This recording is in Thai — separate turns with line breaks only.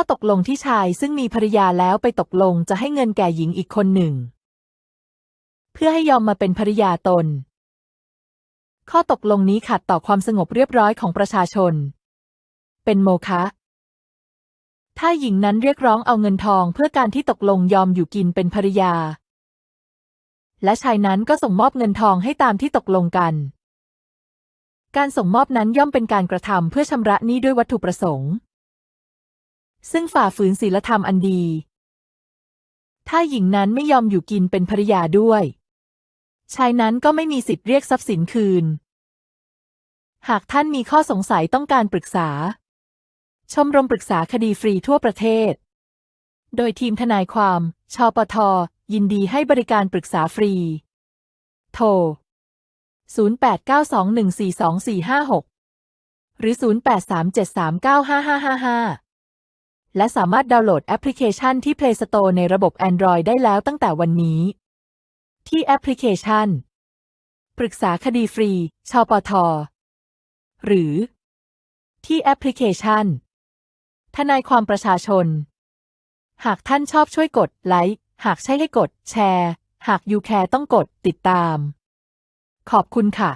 ข้อตกลงที่ชายซึ่งมีภรรยาแล้วไปตกลงจะให้เงินแก่หญิงอีกคนหนึ่ง เพื่อให้ยอมมาเป็นภรรยาตน ข้อตกลงนี้ขัดต่อความสงบเรียบร้อยของประชาชน เป็นโมฆะถ้าหญิงนั้นเรียกร้องเอาเงินทองเพื่อการที่ตกลงยอมอยู่กินเป็นภรรยา และชายนั้นก็ส่งมอบเงินทองให้ตามที่ตกลงกัน การส่งมอบนั้นย่อมเป็นการกระทำเพื่อชำระหนี้ด้วยวัตถุประสงค์ ซึ่งฝ่าฝืนศีลธรรมอันดี ถ้าหญิงนั้นไม่ยอมอยู่กินเป็นภรรยาด้วย ชายนั้นก็ไม่มีสิทธิ์เรียกทรัพย์สินคืน หากท่านมีข้อสงสัยต้องการปรึกษา ชมรมปรึกษาคดีฟรีทั่วประเทศ โดยทีมทนายความ ชปท ยินดีให้บริการปรึกษาฟรี โทร 0892142456 หรือ 0837395555 และสามารถดาวน์โหลดแอปพลิเคชันที่ Play Store ในระบบ Android ได้แล้วตั้งแต่วันนี้ ที่แอปพลิเคชัน ปรึกษาคดีฟรี ชปท หรือ ที่แอปพลิเคชัน ทนายความประชาชน หากท่านชอบช่วยกดไลค์ หากใช่ให้กด แชร์ หากยูแคร์ต้องกดติดตาม ขอบคุณค่ะ